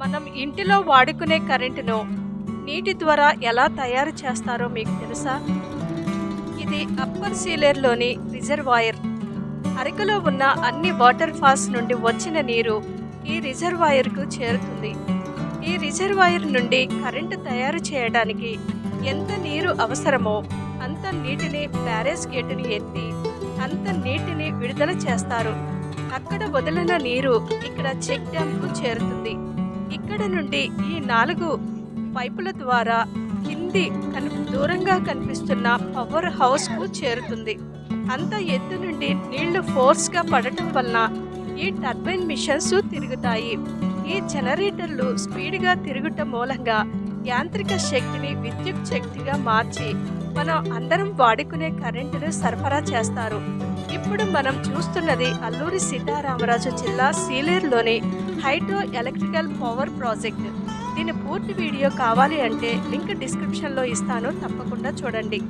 మనం ఇంటిలో వాడుకునే కరెంటును నీటి ద్వారా ఎలా తయారు చేస్తారో మీకు తెలుసా? ఇది అప్పర్ సీలేర్లోని రిజర్వాయర్. అరకులో ఉన్న అన్ని వాటర్ ఫాల్స్ నుండి వచ్చిన నీరు ఈ రిజర్వాయర్కు చేరుతుంది. ఈ రిజర్వాయర్ నుండి కరెంటు తయారు చేయడానికి ఎంత నీరు అవసరమో అంత నీటిని బ్యారేజ్ గేటుని ఎత్తి అంత నీటిని విడుదల చేస్తారు. అక్కడ వదిలిన నీరు ఇక్కడ చెక్ డ్యాంకు చేరుతుంది. ఇక్కడ నుండి ఈ నాలుగు పైపుల ద్వారా కింది కని దూరంగా కనిపిస్తున్న పవర్ హౌస్కు చేరుతుంది. అంత ఎత్తు నుండి నీళ్ళు ఫోర్స్గా పడటం వలన ఈ టర్బైన్ మిషన్స్ తిరుగుతాయి. ఈ జనరేటర్లు స్పీడ్గా తిరుగుట మూలంగా యాంత్రిక శక్తిని విద్యుత్ శక్తిగా మార్చి మనం అందరం వాడుకునే కరెంటును సరఫరా చేస్తారు. ఇప్పుడు మనం చూస్తున్నది అల్లూరి సీతారామరాజు జిల్లా సీలేరులోని హైడ్రో ఎలక్ట్రికల్ పవర్ ప్రాజెక్ట్. దీని పూర్తి వీడియో కావాలి అంటే లింక్ డిస్క్రిప్షన్లో ఇస్తాను తప్పకుండా చూడండి.